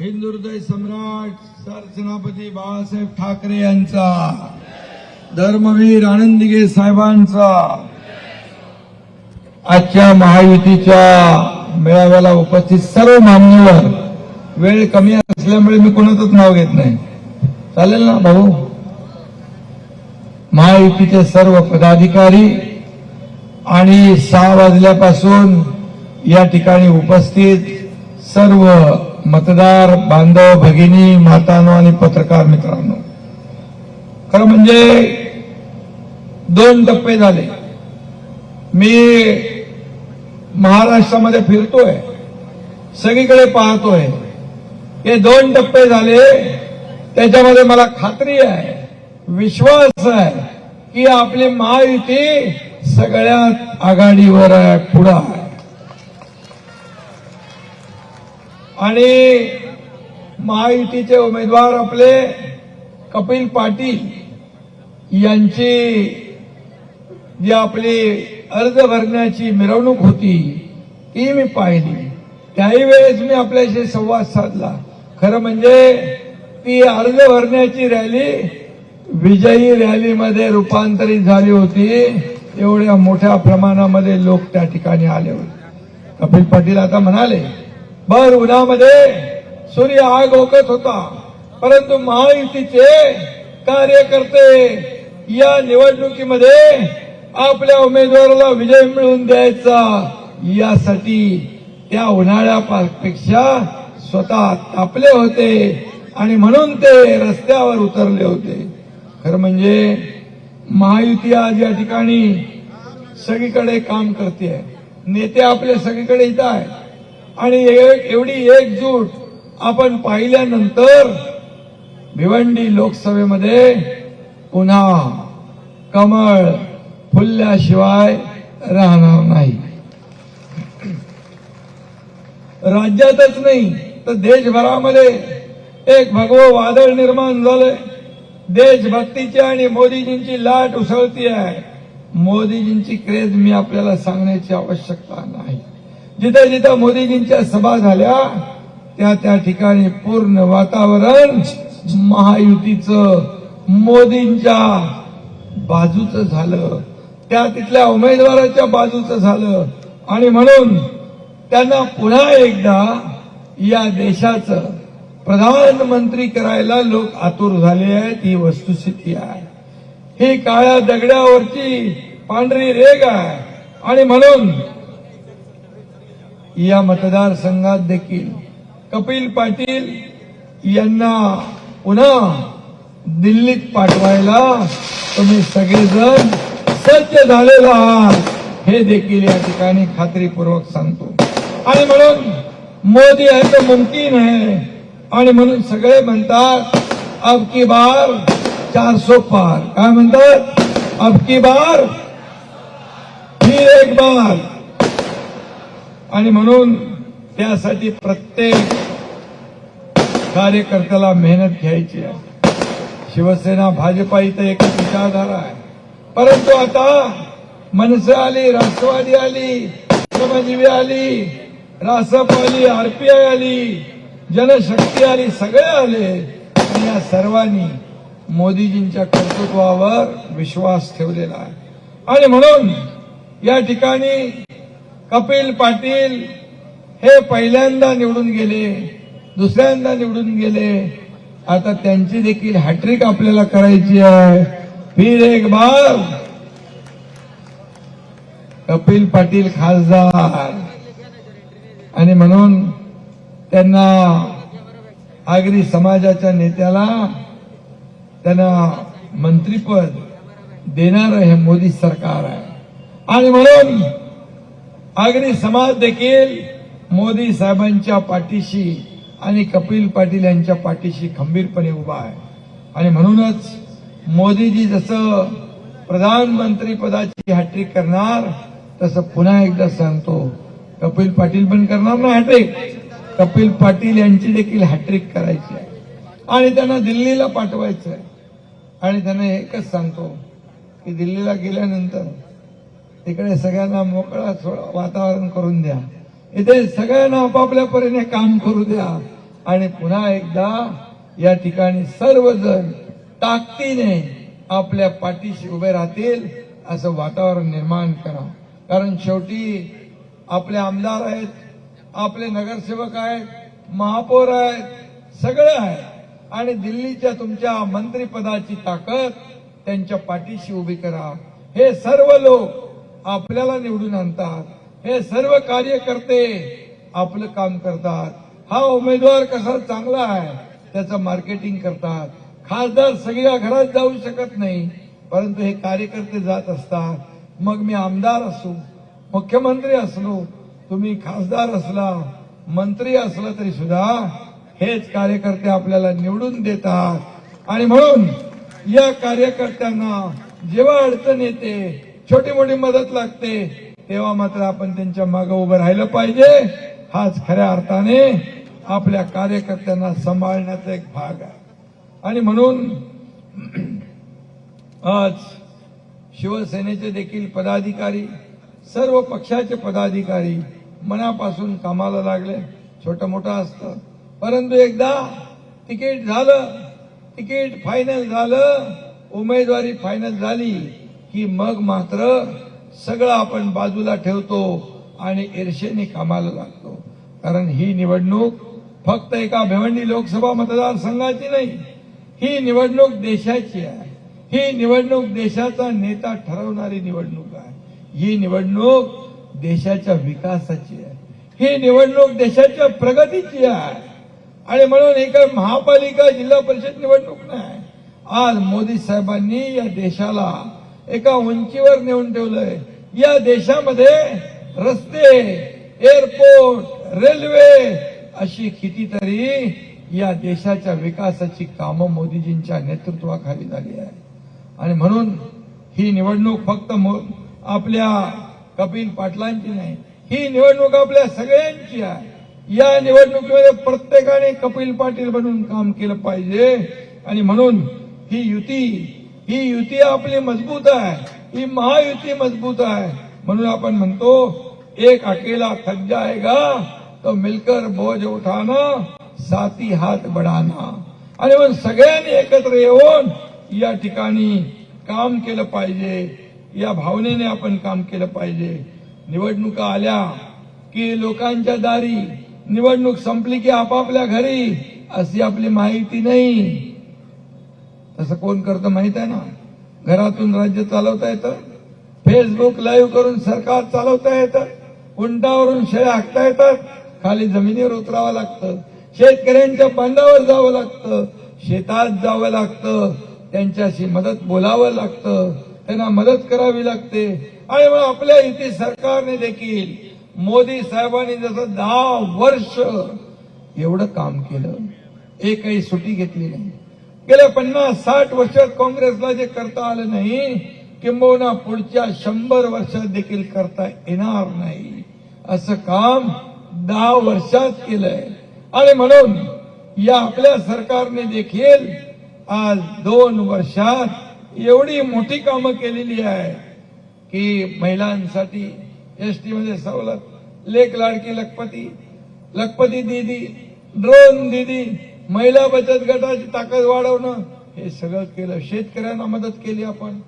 हिंदू सम्राट सरसेनापती बाळासाहेब ठाकरे यांचा धर्मवीर आनंदीगे साहेबांचा आजच्या महायुतीच्या मेळाव्याला उपस्थित सर्व मान्यवर वेळ कमी असल्यामुळे मी कोणाचंच नाव घेत नाही. चालेल ना भाऊ? महायुतीचे सर्व पदाधिकारी आणि सहा वाजल्यापासून या ठिकाणी उपस्थित सर्व मतदार बांधव भगिनी मातानो आणि पत्रकार मित्रांनो. खरं म्हणजे दोन टप्पे झाले. मी महाराष्ट्रामध्ये फिरतोय सगळीकडे पाहतोय. हे दोन टप्पे झाले त्याच्यामध्ये मला खात्री आहे विश्वास आहे की आपली महायुती सगळ्यात आघाडीवर आहे पुढं आहे. आणि महायुतीचे उमेदवार आपले कपिल पाटील यांची जी आपली अर्ज भरण्याची मिरवणूक होती ती मी पाहिली. त्याही वेळेस मी आपल्याशी संवाद साधला. खरं म्हणजे ती अर्ज भरण्याची रॅली विजयी रॅलीमध्ये रूपांतरित झाली होती. एवढ्या मोठ्या प्रमाणामध्ये लोक त्या ठिकाणी आले होते. कपिल पाटील आता म्हणाले भर उन्हामध्ये सूर्य आग ओकत होता. परंतु महायुतीचे कार्यकर्ते या निवडणुकीमध्ये आपल्या उमेदवाराला विजय मिळवून द्यायचा यासाठी त्या उन्हाळ्यापेक्षा स्वतः तापले होते आणि म्हणून ते रस्त्यावर उतरले होते. खरं म्हणजे महायुती आज या ठिकाणी सगळीकडे काम करते. नेते आपले सगळीकडे इथं आहेत. आणि एवढी एकजूट आपण पाहिल्यानंतर भिवंडी लोकसभेमध्ये पुन्हा कमळ फुलल्याशिवाय राहणार नाही. राज्यातच नाही तर देशभरामध्ये एक भगवं वादळ निर्माण झालंय. देशभक्तीची आणि मोदीजींची लाट उसळती आहे मोदीजींची क्रेज मी आपल्याला सांगण्याची आवश्यकता नाही. जिथं जिथं मोदीजींच्या सभा झाल्या त्या त्या ठिकाणी पूर्ण वातावरण महायुतीचं मोदींच्या बाजूचं झालं. त्या तिथल्या उमेदवाराच्या बाजूचं झालं. आणि म्हणून त्यांना पुन्हा एकदा या देशाचं प्रधानमंत्री करायला लोक आतुर झाले आहेत ही वस्तुस्थिती आहे. ही काळ्या दगडावरची पांढरी रेग आहे. आणि म्हणून या मतदारसंघात देखील कपिल पाटील यांना पुन्हा दिल्लीत पाठवायला तुम्ही सगळेजण सज्ज झालेला आहात. हे देखील या ठिकाणी खात्रीपूर्वक सांगतो. आणि म्हणून मोदी आहे तर मुमकिन आहे. आणि म्हणून सगळे म्हणतात अब की बार चारसो पार. काय म्हणतात? अब की बार ही एक बार. आणि म्हणून त्यासाठी प्रत्येक कार्यकर्त्याला मेहनत घ्यायची आहे. शिवसेना भाजपा इथं एक विचारधारा आहे. परंतु आता मनसे आली राष्ट्रवादी आली श्रमजीवी आली रासप आली आरपीआय आली जनशक्ती आली सगळे आले. आणि या सर्वांनी मोदीजींच्या कर्तृत्वावर विश्वास ठेवलेला आहे. आणि म्हणून या ठिकाणी कपिल पाटील हे पहिल्यांदा निवडून गेले दुसऱ्यांदा निवडून गेले. आता त्यांची देखील हॅट्रिक आपल्याला करायची आहे. फिर एक बार. कपिल पाटील खासदार. आणि म्हणून त्यांना आगरी समाजाच्या नेत्याला त्यांना मंत्रीपद देणार हे मोदी सरकार आहे. आणि म्हणून आगरी समाज देखील मोदी साहेबांच्या पाठीशी आणि कपिल पाटील यांच्या पाठीशी खंबीरपणे उभा आहे. आणि म्हणूनच मोदीजी जसं प्रधानमंत्री पदाची हॅट्रिक करणार तसं पुन्हा एकदा सांगतो कपिल पाटील पण करणार ना हॅट्रिक? कपिल पाटील यांची देखील हॅट्रिक करायची आहे. आणि त्यांना दिल्लीला पाठवायचं आहे. आणि त्यांना एकच सांगतो की दिल्लीला गेल्यानंतर तिकडे सगळ्यांना मोकळा वातावरण करून द्या. इथे सगळ्यांना आपापल्या परीने काम करू द्या. आणि पुन्हा एकदा या ठिकाणी सर्वजण ताकदीने आपल्या पाठीशी उभे राहतील असं वातावरण निर्माण करा. कारण शेवटी आपले आमदार आहेत आपले नगरसेवक आहेत महापौर आहेत सगळं आहे आणि दिल्लीच्या तुमच्या मंत्रिपदाची ताकद त्यांच्या पाठीशी उभी करा. हे सर्व लोक आपल्याला निवडून आणतात. हे सर्व कार्यकर्ते आपलं काम करतात. हा उमेदवार कसा चांगला आहे त्याचं मार्केटिंग करतात. खासदार सगळ्या घरात जाऊ शकत नाही परंतु हे कार्यकर्ते जात असतात. मग मी आमदार असू मुख्यमंत्री असलो तुम्ही खासदार असला मंत्री असला तरी सुद्धा हेच कार्यकर्ते आपल्याला निवडून देतात. आणि म्हणून या कार्यकर्त्यांना जेव्हा अडचण येते छोटी मोठी मदत लागते. तेव्हा मात्र आपण त्यांच्या मागे उभं राहिलं पाहिजे. हाच खऱ्या अर्थाने आपल्या कार्यकर्त्यांना सांभाळण्याचा एक भाग आहे. आणि म्हणून आज शिवसेनेचे देखील पदाधिकारी सर्व पक्षाचे पदाधिकारी मनापासून कामाला लागले. छोटं मोठं असतं. परंतु एकदा तिकीट झालं तिकीट फायनल झालं उमेदवारी फायनल झाली. की मग मात्र सगळं आपण बाजूला ठेवतो आणि ईर्षेने कामाला लागतो. कारण ही निवडणूक फक्त एका भिवंडी लोकसभा मतदारसंघाची नाही ही निवडणूक देशाची आहे. ही निवडणूक देशाचा नेता ठरवणारी निवडणूक आहे. ही निवडणूक देशाच्या विकासाची आहे. ही निवडणूक देशाच्या प्रगतीची आहे. आणि म्हणून ही काही महापालिका जिल्हा परिषद निवडणूक नाही. आज मोदी साहेबांनी या देशाला एका उंचीवर नेऊन ठेवलंय. या देशामध्ये रस्ते एअरपोर्ट रेल्वे अशी कितीतरी या देशाच्या विकासाची कामं मोदीजींच्या नेतृत्वाखाली झाली आहे. आणि म्हणून ही निवडणूक फक्त आपल्या कपिल पाटलांची नाही ही निवडणूक आपल्या सगळ्यांची आहे. या निवडणुकीमध्ये प्रत्येकाने कपिल पाटील बनून काम केलं पाहिजे. आणि म्हणून ही युती ही युती आपली मजबूत आहे. ही महायुती मजबूत आहे. म्हणून आपण म्हणतो एक अकेला थक जाएगा तो मिलकर बोज उठाना साथी हात बढाना. आणि मग सगळ्यांनी एकत्र येऊन या ठिकाणी काम केलं पाहिजे. या भावनेने आपण काम केलं पाहिजे. निवडणुका आल्या की लोकांच्या दारी. निवडणूक संपली की आपापल्या घरी. अशी आपली माहिती नाही. तसं कोण करतं माहीत आहे ना? घरातून राज्य चालवता येतं. फेसबुक लाईव्ह करून सरकार चालवता येतं. उंटावरून शेळ्या हाकता येतात. खाली जमिनीवर उतरावं लागतं. शेतकऱ्यांच्या बांधावर जावं लागतं. शेतात जावं लागतं. त्यांच्याशी मदत बोलावं लागतं. त्यांना मदत करावी लागते. आणि मग आपल्या इथे सरकारने देखील मोदी साहेबांनी जसं दहा वर्ष एवढं काम केलं. एकही सुटी घेतली नाही. गेल्या पन्नास साठ वर्षात काँग्रेसला जे करता आलं नाही किंबहुना पुढच्या शंभर वर्षात देखील करता येणार नाही. असं काम दहा वर्षात केलंय. आणि म्हणून या आपल्या सरकारने देखील आज दोन वर्षात एवढी मोठी कामं केलेली आहे की महिलांसाठी एस टी मध्ये सवलत लेख लाडकी लखपती लखपती दिदी ड्रोन दिदी महिला बचत गटाची ताकद वाढवणं हे सगळं केलं. शेतकऱ्यांना मदत केली आपण.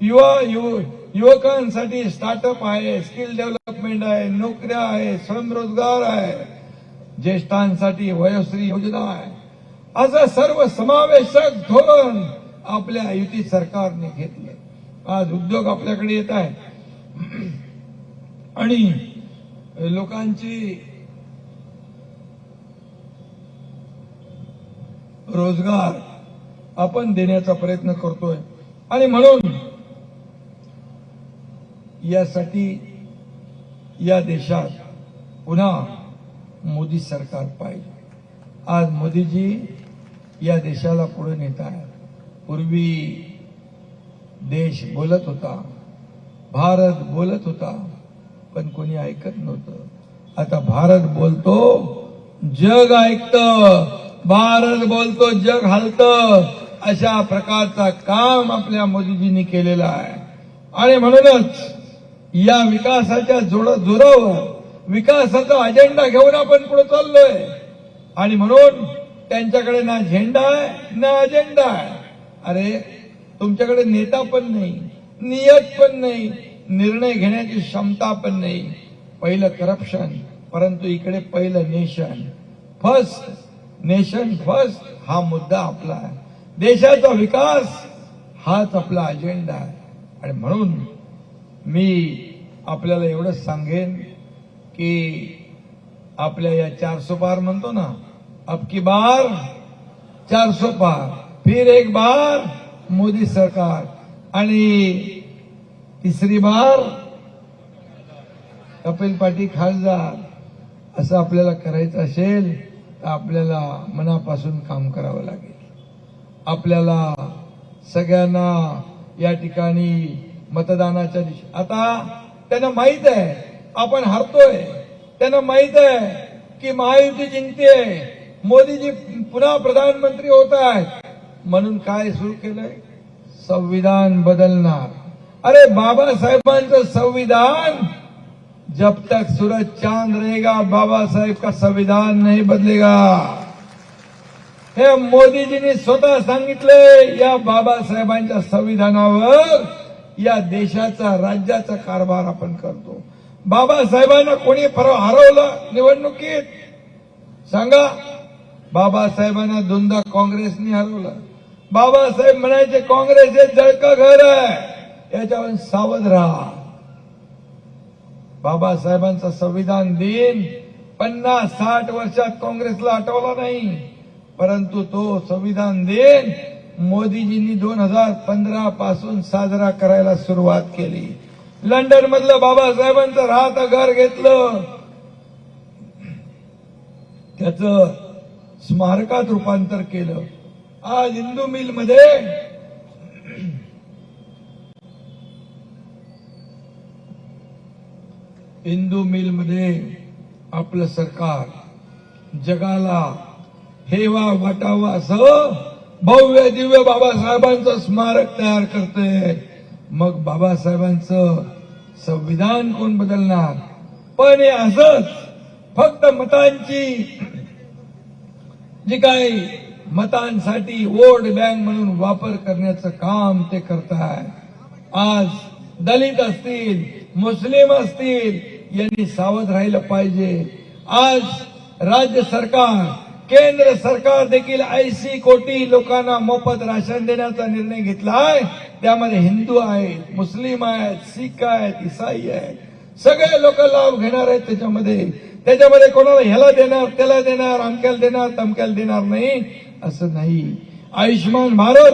युवा युव युवकांसाठी स्टार्टअप आहे स्किल डेव्हलपमेंट आहे नोकऱ्या आहे स्वयंरोजगार आहे. ज्येष्ठांसाठी वयोश्री योजना आहे. असं सर्व समावेशक धोरण आपल्या युती सरकारने घेतले आज उद्योग आपल्याकडे येत आहे. आणि लोकांची रोजगार आपण देण्याचा प्रयत्न करतोय. आणि म्हणून यासाठी या देशात पुन्हा मोदी सरकार पाहिजे. आज मोदीजी या देशाला पुढे नेत आहेत. पूर्वी देश बोलत होता भारत बोलत होता पण कोणी ऐकत नव्हतं. आता भारत बोलतो जग ऐकतं. भारत बोलतो जग हलत. अशा प्रकारचा काम आपल्या मोदीजींनी केलेला आहे. आणि म्हणूनच या विकासाच्या जोड जोरावर विकासाचा अजेंडा घेऊन आपण पुढे चाललोय. आणि म्हणून त्यांच्याकडे ना झेंडा आहे ना अजेंडा आहे. अरे तुमच्याकडे नेता पण नाही नियत पण नाही निर्णय घेण्याची क्षमता पण नाही. पहिलं करप्शन परंतु इकडे पहिलं नेशन फर्स्ट नेशन फर्स्ट हा मुद्दा आपला आहे. देशाचा विकास हाच आपला अजेंडा आहे. आणि म्हणून मी आपल्याला एवढंच सांगेन की आपल्या या चारसो पार म्हणतो ना अबकी बार चारसो पार फिर एक बार मोदी सरकार. आणि तिसरी बार कपिल पाटील खासदार. असं आपल्याला करायचं असेल तर आपल्याला मनापासून काम करावं लागेल. आपल्याला सगळ्यांना या ठिकाणी मतदानाच्या दिवशी आता त्यांना माहीत आहे आपण हरतोय. त्यांना माहीत आहे की महायुती जिंकते मोदीजी पुन्हा प्रधानमंत्री होत आहेत. म्हणून काय सुरू केलंय? संविधान बदलणार. अरे बाबासाहेबांचं संविधान जब तक सूरज चांद रहेगा बाबा साहेब का संविधान नहीं बदलेगा। हे मोदीजींनी स्वतः सांगितले या बाबासाहेबांच्या संविधानावर या देशाचा राज्याचा कारभार आपण करतो. बाबासाहेबांना कोणी परवा हरवलं निवडणुकीत? सांगा. बाबासाहेबांना दोनदा काँग्रेसने हरवलं. बाबासाहेब म्हणायचे काँग्रेस हे जळका घर आहे. याच्यावर सावध राहा. बाबासाहेबांचा संविधान दिन पन्नास साठ वर्षात काँग्रेसला आठवला नाही. परंतु तो संविधान दिन मोदीजींनी दोन हजार पंधरा पासून साजरा करायला सुरुवात केली. लंडन मधलं बाबासाहेबांचं राहतं घर घेतलं. त्याचं स्मारकात रूपांतर केलं. आज हिंदू मिलमध्ये हिंदू मिलमध्ये आपलं सरकार जगाला हेवा वाटावा असं भव्य दिव्य बाबासाहेबांचं स्मारक तयार करते. मग बाबासाहेबांचं संविधान कोण बदलणार? पण हे असंच फक्त मतांची जी काही मतांसाठी वोट बँक म्हणून वापर करण्याचं काम ते करताय. आज दलित असतील मुस्लिम असतील यांनी सावध राहिलं पाहिजे. आज राज्य सरकार केंद्र सरकार देखील ऐंशी कोटी लोकांना मोफत राशन देण्याचा निर्णय घेतलाय. त्यामध्ये हिंदू आहेत मुस्लिम आहेत शीख आहेत इसाई आहेत. सगळे लोक लाभ घेणार आहेत त्याच्यामध्ये. त्याच्यामध्ये कोणाला ह्याला देणार त्याला देणार अमक्याला देणार तमक्याला देणार नाही असं नाही. आयुष्यमान भारत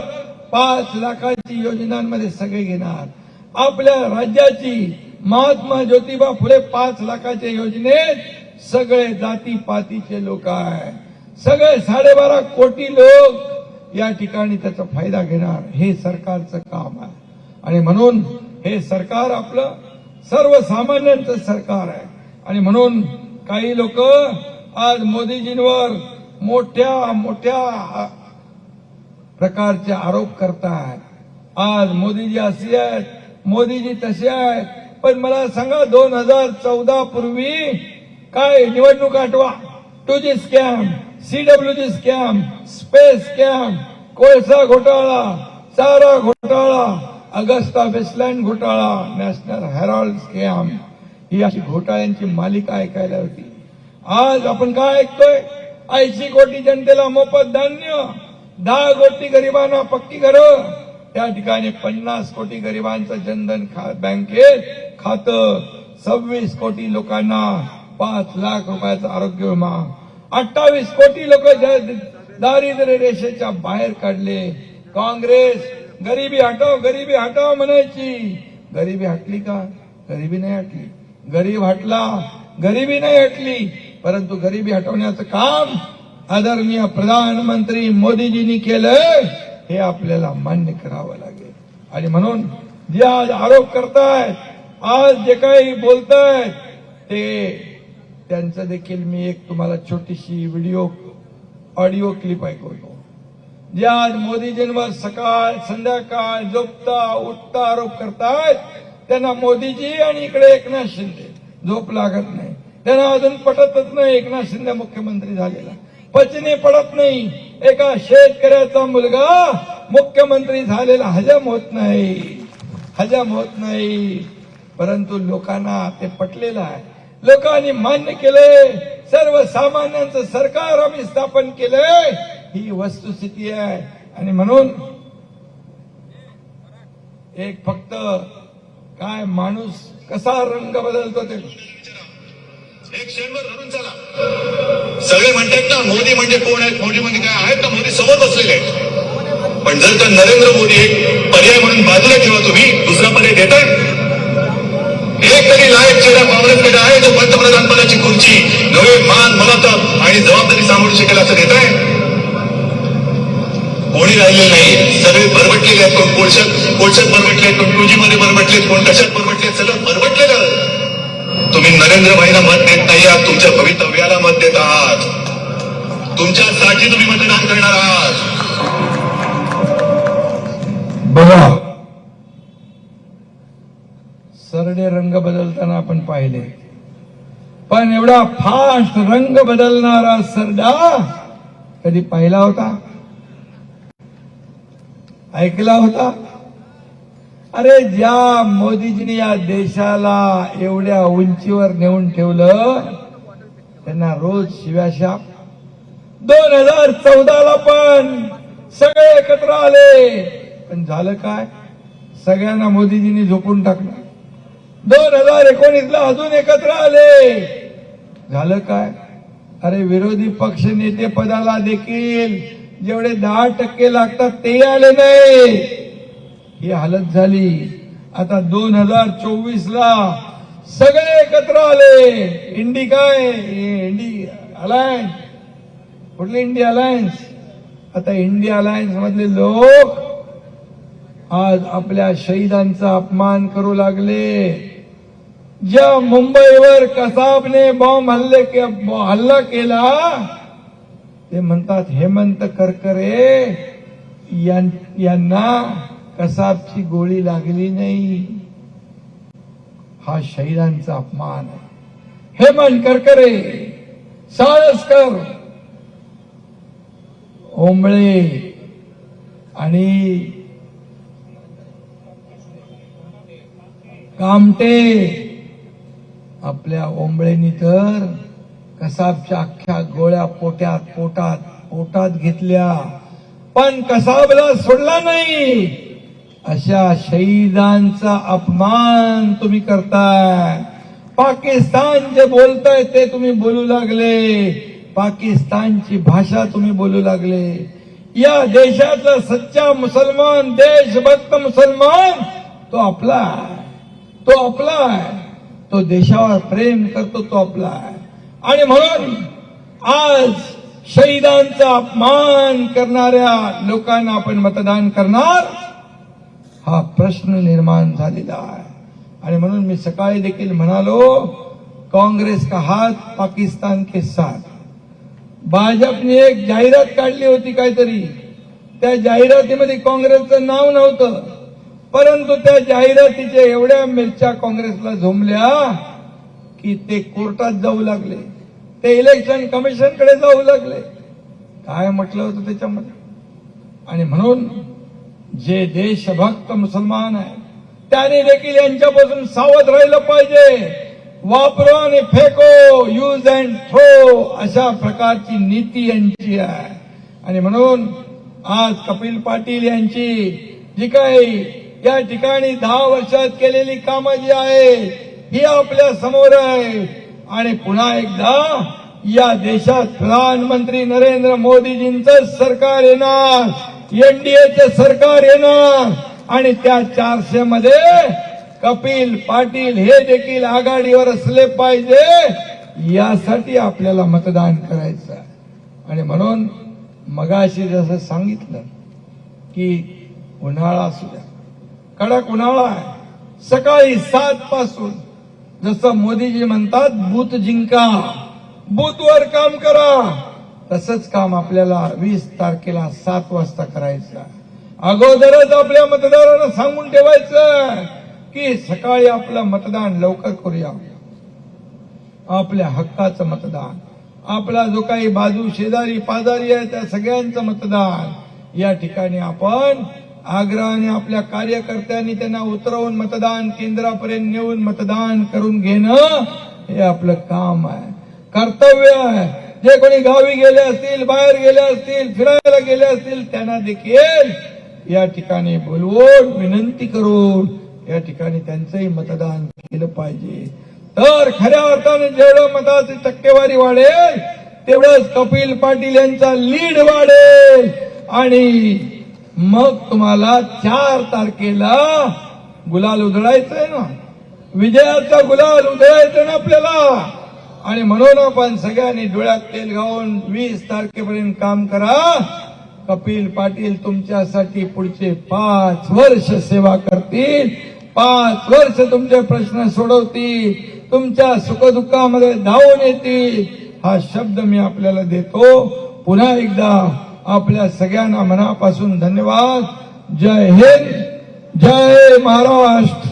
पाच लाखाची योजनांमध्ये सगळे घेणार. आपल्या राज्याची महात्मा ज्योतिबा फुले पाच लाखाच्या योजनेत सगळे जाती पातीचे लोक आहेत. सगळे साडेबारा कोटी लोक या ठिकाणी त्याचा फायदा घेणार. हे सरकारचं काम आहे. आणि म्हणून हे सरकार आपलं सर्वसामान्यांचं सरकार आहे. आणि म्हणून काही लोक आज मोदीजींवर मोठ्या मोठ्या प्रकारचे आरोप करतात आज मोदीजी असे आहेत मोदीजी तसे आहेत. पण मला सांगा दोन हजार चौदा पूर्वी काय निवडणूक आठवा? Two G scam CWG scam space scam कोळसा घोटाळा चारा घोटाळा अगस्ता वेस्टलँड घोटाळा नॅशनल हेराल्ड स्कॅम. ही अशी घोटाळ्यांची मालिका ऐकायला होती. आज आपण काय ऐकतोय? ऐंशी कोटी जनतेला मोफत धान्य दहा कोटी गरिबांना पक्की घरं त्या ठिकाणी पन्नास कोटी गरिबांचं जनधन बँकेत खातं सव्वीस कोटी लोकांना पाच लाख रुपयाचा आरोग्य विमा अठ्ठावीस कोटी लोक दारिद्र्य रेषेच्या बाहेर काढले. काँग्रेस गरिबी हटाव गरिबी हटाव म्हणायची. गरिबी हटली का? गरिबी नाही हटली. गरीब हटला गरिबी नाही हटली. परंतु गरिबी हटवण्याचं काम आदरणीय प्रधानमंत्री मोदीजींनी केलंय. हे आपल्याला मान्य करावं लागेल. आणि म्हणून जे आज आरोप करतायत आज जे काही बोलतायत ते त्यांचं देखील मी एक तुम्हाला छोटीशी व्हिडिओ ऑडिओ क्लिप ऐकवतो. जे आज मोदीजींवर सकाळ संध्याकाळ झोपता उठता आरोप करतायत त्यांना मोदीजी आणि इकडे एकनाथ शिंदे झोप लागत नाही. त्यांना अजून पटतच नाही एकनाथ शिंदे मुख्यमंत्री झालेला. पचने पडत नाही. एका शेतकऱ्याचा मुलगा मुख्यमंत्री झालेला हजम होत नाही. हजम होत नाही. परंतु लोकांना ते पटलेलं आहे. लोकांनी मान्य केलंय सर्वसामान्यांचं सरकार आम्ही स्थापन केलंय ही वस्तुस्थिती आहे. आणि म्हणून एक फक्त काय माणूस कसा रंग बदलतो ते एक क्षणभर धरून चला. सगळे म्हणतात ना मोदी म्हणजे कोण आहेत मोदी म्हणजे काय आहेत का? मोदी समोर बसलेले आहेत. पण जर का नरेंद्र मोदी एक पर्याय म्हणून बाजूला ठेवा तुम्ही दुसरा पर्याय देताय एक तरी लायक चेहरा काँग्रेसकडे आहे जो पंतप्रधान पदाची खुर्ची नवे मान मनत आणि जबाबदारी सांभाळू शकेल असं देताय कोणी राहिलेलं नाही. सगळे बरबटलेले आहेत कोण कोळशात कोळशात बरबटले आहेत कोण टूजी मध्ये बरबटलेत कोण कशात बरबटले सगळं बरबटलेलं तुम्ही नरेंद्रभाईला मत देत नाही आहात तुमच्या भवितव्याला मत देत आहात. तुमच्यासाठी तुम्ही मतदान करणार आहात. बघा सरडे रंग बदलताना आपण पाहिले. पण एवढा फास्ट रंग बदलणारा सरडा कधी पाहिला होता? ऐकला होता? अरे ज्या मोदीजीने या देशाला एवढ्या उंचीवर नेऊन ठेवलं त्यांना रोज शिव्याशाप. दोन हजार चौदाला पण सगळे एकत्र आले. पण झालं काय? सगळ्यांना मोदीजींनी झोपून टाकलं. दोन हजार एकोणीसला अजून एकत्र आले. झालं काय? अरे विरोधी पक्ष नेते पदाला देखील जेवढे दहा टक्के लागतात ते आले नाही. ही हालत झाली. आता दोन हजार चोवीस ला सगळे एकत्र आले. इंडी काय? INDI alliance. कुठली इंडिया अलायन्स? आता इंडिया अलायन्स मधले लोक आज आपल्या शहीदांचा अपमान करू लागले. ज्या मुंबईवर कसाबने बॉम्ब हल्ले के हल्ला केला ते म्हणतात हेमंत करकरे यांना कसाबची गोळी लागली नाही. हा शहीदांचा अपमान आहे. हेमंत करकरे साळसकर ओंबळे आणि कामटे आपल्या ओंबळेनी तर कसाबच्या अख्ख्या गोळ्या पोट्यात पोटात पोटात घेतल्या. पण कसाबला सोडला नाही. अशा शहीदांचा अपमान तुम्ही करताय. पाकिस्तान जे बोलताय ते तुम्ही बोलू लागले. पाकिस्तानची भाषा तुम्ही बोलू लागले. या देशातला सच्चा मुसलमान देशभक्त मुसलमान तो आपला आहे. तो आपला आहे. तो देशावर प्रेम करतो तो आपला. आहे आणि म्हणून आज शहीदांचा अपमान करणाऱ्या लोकांना आपण मतदान करणार हा प्रश्न निर्माण झालेला आहे. आणि म्हणून मी सकाळी देखील म्हणालो काँग्रेस का हात पाकिस्तान के साथ. भाजपने एक जाहिरात काढली होती काहीतरी. त्या जाहिरातीमध्ये काँग्रेसचं नाव नव्हतं. परंतु त्या जाहिरातीच्या एवढ्या मिरच्या काँग्रेसला झोमल्या की ते कोर्टात जाऊ लागले. ते इलेक्शन कमिशनकडे जाऊ लागले. काय म्हटलं होतं त्याच्यामध्ये? आणि म्हणून जे देशभक्त मुसलमान आहे त्याने देखील यांच्यापासून सावध राहिलं पाहिजे. वापरो आणि फेको यूज अँड थ्रो अशा प्रकारची नीती यांची आहे. आणि म्हणून आज कपिल पाटील यांची जी काही या ठिकाणी दहा वर्षात केलेली कामं जी आहे ही आपल्यासमोर आहे आणि पुन्हा एकदा या देशात प्रधानमंत्री नरेंद्र मोदीजींचं सरकार येणार एनडीएचे सरकार येणार. आणि त्या चारशे मध्ये कपिल पाटील हे देखील आघाडीवर असले पाहिजे यासाठी आपल्याला मतदान करायचं आणि म्हणून मगाशी जसं सांगितलं की उन्हाळा असू द्या कडक उन्हाळा आहे. सकाळी सात पासून जसं मोदीजी म्हणतात बूथ जिंका. बूथवर काम करा. तसंच काम आपल्याला वीस तारखेला सात वाजता करायचं अगोदरच आपल्या मतदारांना सांगून ठेवायचं की सकाळी आपलं मतदान लवकर करूया. आपल्या हक्काचं मतदान आपला जो काही बाजू शेजारी पाजारी आहे त्या सगळ्यांचं मतदान. या ठिकाणी आपण आग्रहाने आपल्या कार्यकर्त्यांनी त्यांना उतरवून मतदान केंद्रापर्यंत नेऊन मतदान करून घेणं हे आपलं काम आहे. कर्तव्य आहे. जे कोणी गावी गेले असतील बाहेर गेले असतील फिरायला गेले असतील त्यांना देखील या ठिकाणी बोलवून विनंती करून या ठिकाणी त्यांचंही मतदान केलं पाहिजे. तर खऱ्या अर्थाने जेवढं मताची टक्केवारी वाढेल तेवढंच कपिल पाटील यांचा लीड वाढेल आणि मग तुम्हाला चार तारखेला गुलाल उधळायचंय ना. विजयाचा गुलाल उधळायचं ना आपल्याला. आणि म्हणून आपण सगळ्यांनी डोळ्यात तेल घालून वीस तारखेपर्यंत काम करा. कपिल पाटील तुमच्यासाठी पुढचे पाच वर्ष सेवा करतील. पाच वर्ष तुमचे प्रश्न सोडवतील. तुमच्या सुखदुःखामध्ये धावून येतील. हा शब्द मी आपल्याला देतो. पुन्हा एकदा आपल्या सगळ्यांना मनापासून धन्यवाद. जय हिंद जय महाराष्ट्र.